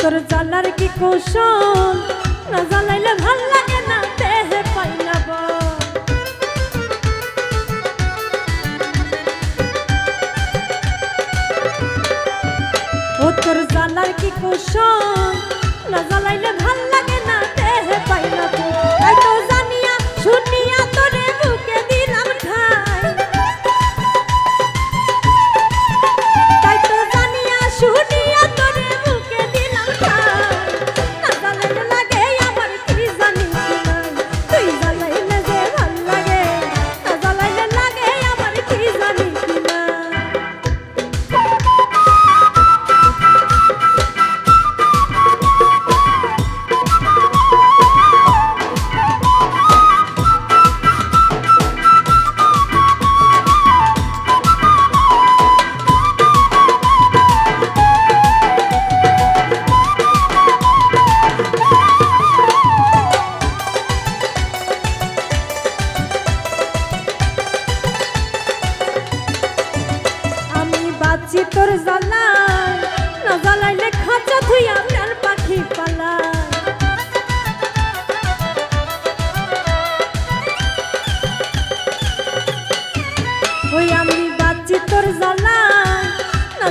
তোর জালার কি কৌশল না জ্বালাইলে ভালো লাগে না দেহে পাইলাব ও তোর জালার কি কৌশল না জ্বালাইলে ভালো লাগে জ্বালায় না জ্বালাইলে খাঁচা থুইয়া প্রাণ পাখি পালায়। আমি বাচ্চি তোর জ্বালায় না